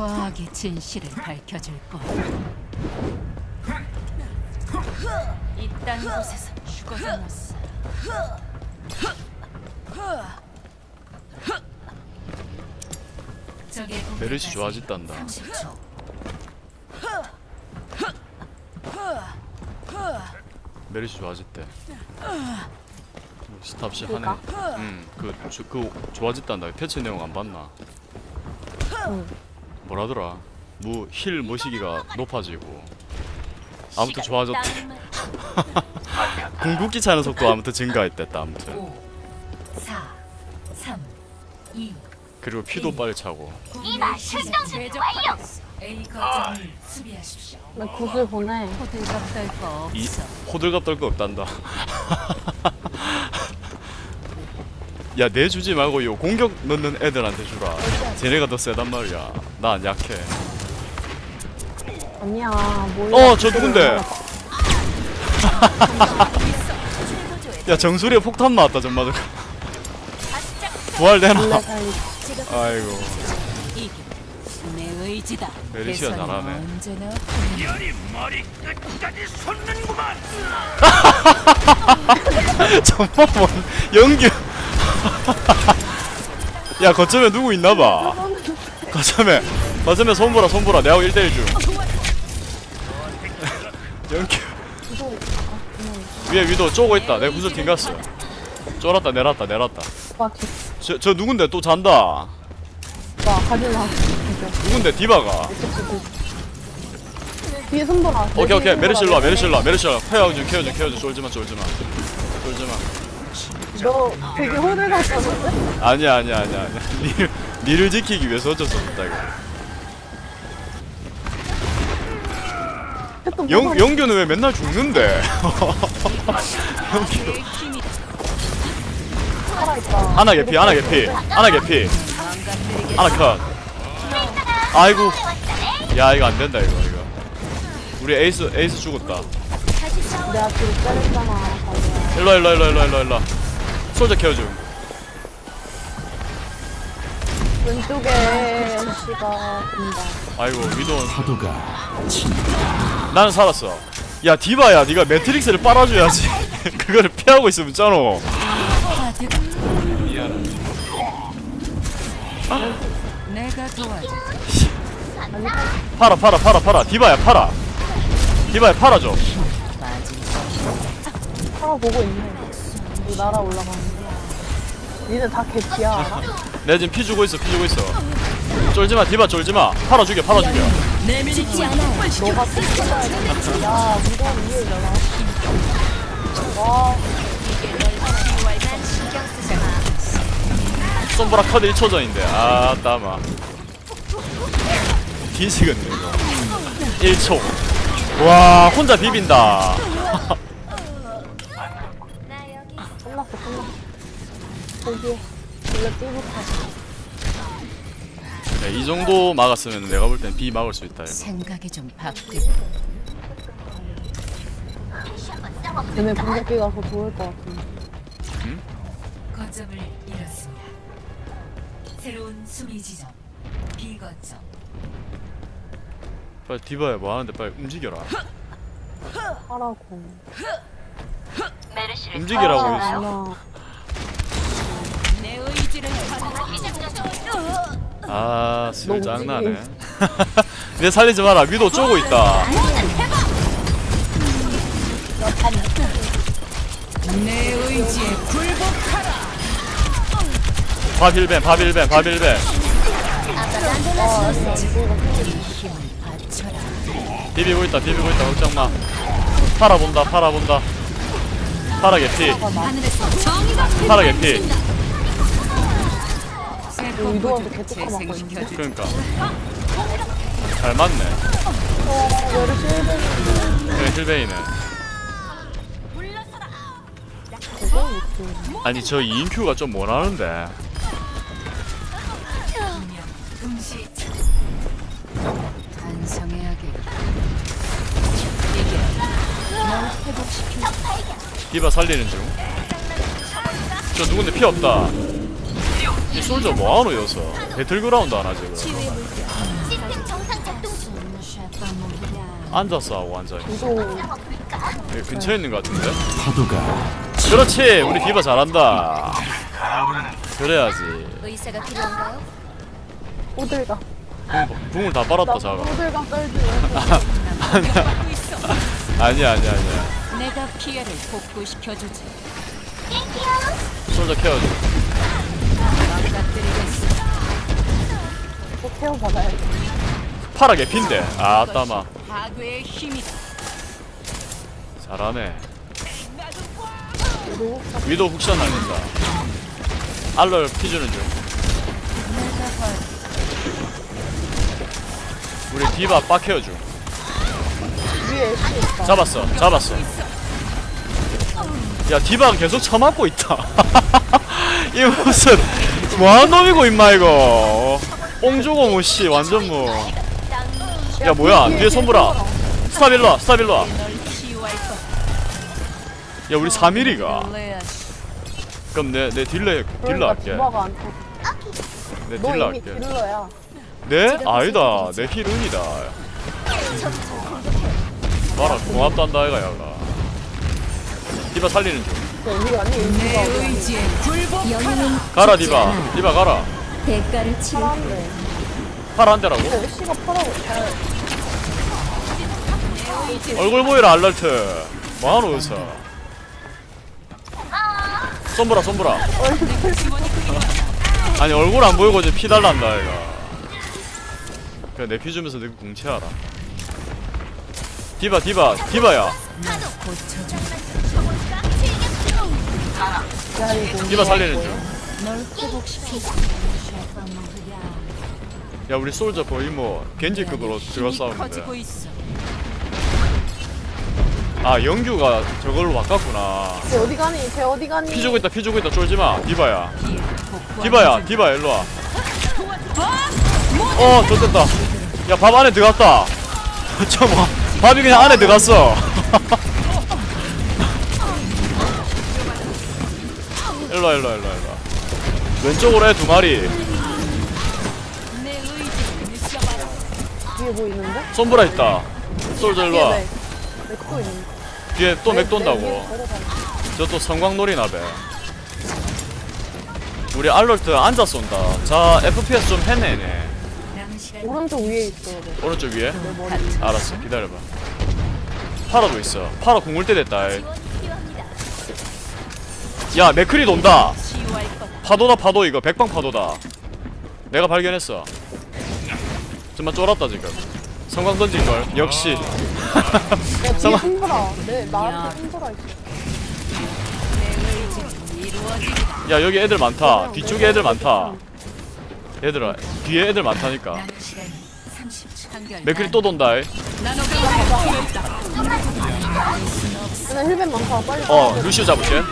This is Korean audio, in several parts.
과학이 진실을 밝혀줄 거야. 이딴 곳에서 죽어도 못 살아. 적의 공격까지 메르시 좋아졌단다. 30초. 메리시 좋아졌대. 스탑시 하네. 응, 그, 저, 그 좋아졌단다. 패치 내용 안 봤나? 응. 뭐라더라? 뭐힐 모시기가 높아지고. 아무튼 좋아졌대. 궁극기 차는 속도 아무튼 증가했댔다. 아무튼 5, 4, 3, 2, 그리고 피도 빨리 차고. 이마 출동 준비 완료. A 거점을 수비하십시오. 왜 굿을 보내? 호들갑 떨거 이 없어. 호들갑 떨 거 없단다. 야 내 주지 말고 요 공격 넣는 애들한테 주라. 쟤네가 더 세단 말이야. 난 약해. 아니야, 뭐야. 어, 저 누군데? 야 정수리에 폭탄 나왔다 좀 맞아. 부활되나? 아이고 이게 내 의지다. 메리시아 잘하네. 언제나 정말 뭐 연기. 야 거점에 누구 있나봐. 거점에 거점에 손보라 손보라 내하고 1대1 중. 연기. 위에 위도 쪼고 있다. 내 구슬 튕겼어. 쫄았다 내렸다 내렸다. 저, 저 누군데 또 잔다. 오빠, 가지 마. 진짜. 누군데 디바가. 뒤에 손보라. 오케이 오케이 메르시 일로와 메르시 일로와 메르시 일로와 케어 좀 케어 좀 케어 좀 쫄지마 쫄지마 쫄지마 너 되게 호들갑 떠는데? 아니야 아니야 아니야 아니야 니, 니를 지키기 위해서 어쩔 수 없다 이거. 또 영, 영규는 왜 맨날 죽는데? 영규. 살아있다. 하나 개피 하나 개피. 하나 개피. 하나 컷. 아이고. 야 이거 안 된다 이거 이거. 우리 에이스 에이스 죽었다. 내가 뒤로 때렸잖아. 자기야. 일로와 일로와 일로와 일로와 일로와 일로와 솔저 케어 중. 왼쪽에 MC가 든다. 아이고 위도는 나는 살았어. 야 디바야 네가 매트릭스를 빨아줘야지. 그거를 피하고 있으면 내가 도와줘. 팔아 팔아 팔아 팔아. 디바야 팔아. 디바야 팔아줘. 차가 보고 있네. 이 날아 올라가는데. 니네 다 개피야, 알아? 내 지금 피 주고 있어 피 주고 있어 쫄지마 디바 쫄지마 팔아 죽여 팔아 죽여 죽지 않아. 너가 뜯어야 돼. 야, 무덤 위에잖아. 와, 솜브라 카드 1초 전인데 아 따마 뒤지겠네 이거 1초 와 혼자 비빈다 거기에. 원래 띠부터. 네, 이 정도 막았으면 내가 볼 땐 B 막을 수 있다 이거 생각이 좀 바뀌고 걔네 공격기가 더 좋을 것 같은데. 거점을 잃었습니다. 새로운 수비 지점 B 거점. 빨리 디바야 뭐 하는데 빨리 움직여라 하라고. 움직이라고 하나. 아, 짱나네. 내 살리지 마라. 위도 쪼고 있다. 내 의지에 굴복하라. 바빌벤, 바빌벤, 바빌벤. 비비고 있다, 비비고 있다. 걱정 마. 팔아 본다, 팔아 본다. 파라 개피, 파라 개피. 새 위도한테 개떡 맞고 재생시켜줄 그러니까 잘 맞네. 메르시 1등. 그래 힐베이네. 그거 있지. 아니 저 2인큐가 좀 뭐라는데. 회복시켜 디바 살리는 중. 저 누군데 피 없다. 이 솔저 뭐하노 여서 배틀그라운드 하나 지금. 앉았어 하고 앉아 이거 여기 근처에 있는 것 같은데 파도가 그렇지 우리 디바 잘한다 그래야지 의사가 필요한가요? 호들갑. 궁- 궁을 다 빨았다 나 자가 호들갑 떨지. 아니야 아니야 아니야 내가 피해를 복구시켜주지. 솔저 케어줘 파라 개핀데. 아 따마. 잘하네. 위도 훅션 날린다. 알럴 피주는 중. 우리 디바 빡해요 중. 잡았어 잡았어. 야 디바가 계속 처맞고 있다. 이 무슨 뭐하는 놈이고 임마 이거 뽕주고 뭐씨 완전 뭐야 뭐야 뒤에 손보라 스탑 일로와 스탑 일로와. 야 우리 3일이가 레아시. 그럼 내, 내 딜러 딜러 그러니까 할게 안 돼. 내너 딜러 이미 할게 딜러야. 네? 아니다 내 힐은이다 봐라 공합도 한다 아이가 야가 디바 살리는 중 저 우리가 아니 내 디바 어디 의지에 굴복. 가라 디바 디바 가라 대가를 치를 사람인데. 팔아 한 대라고? 애쉬가 퍼라고 잘. 얼굴 보이라 알랄트 뭐하노 여기서 솜브라 솜브라 아니 얼굴 안 보이고 이제 피 달란다 얘가 그래 내피 주면서 내가 궁채하라 디바 디바 디바야. 디바 살리는 중널 회복시키지. 야 우리 솔저 거의 뭐 겐지급으로 들어 싸우는데. 아 영규가 저걸로 바꿨구나 쟤 어디 가니? 쟤 어디 가니? 피 주고 있다 피 주고 있다 쫄지마 디바야 복구. 디바야 디바 일로와 어 좋됐다 야 밥 안에 들어갔다 저뭐 밥이 그냥 안에 들어갔어 일로와 일로와 일로와 일로와 왼쪽으로 해 두 마리. 뒤에 뭐 있는데? 손보라 있다 솔저 일로와 뒤에 맥. 맥도 있는데. 뒤에 또 맥 돈다고. 저 또 성광놀이나 배 우리 알럴트 앉아 쏜다 자 FPS 좀 해내네 오른쪽 위에 있어. 너. 오른쪽 위에. 알았어 기다려봐 파라도 있어 파라 공물대 됐다 이. 야 맥크리 돈다. 파도다 파도 이거 백방 파도다 내가 발견했어 정말 쫄았다 지금 성광 던질걸 역시 야 뒤에 잠깐만. 손보라. 내 나한테 손보라 있어. 내 의지는 이루어지리라. 야 여기 애들 많다 뒤쪽에 애들 많다 얘들아 뒤에 애들 많다니까 남은 시간 30초. 한결 맥크리 또 돈다 이. 나노가 필요했다. 근데 힐벤 많다. 빨리. 어. 루시오 잡을게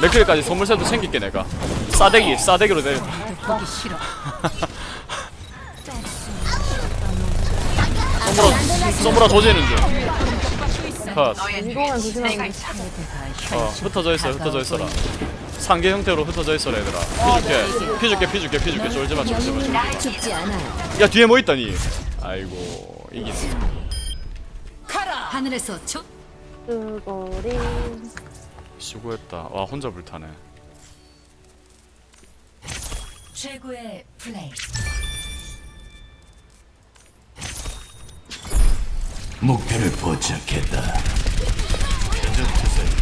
맥크리까지 선물 세도 챙길게 내가 싸대기 싸대기로 내려 보기 싫어. 썸브라 썸브라 조지는 중컷 이거만 조심하면 돼. 어, 흩어져 있어, 흩어져 있어라. 상계 형태로 흩어져 있어라, 얘들아. 피줄게, 피줄게, 피줄게, 피줄게. 쫄지마, 쫄지마, 쫄지마. 죽지 않아요. 야, 뒤에 뭐 있다니? 아이고, 이기네. 하늘에서 저 뜨거리. 수고했다. 와, 혼자 불타네. 최고의 플레이. 목표를 포착했다. 견제 주세요.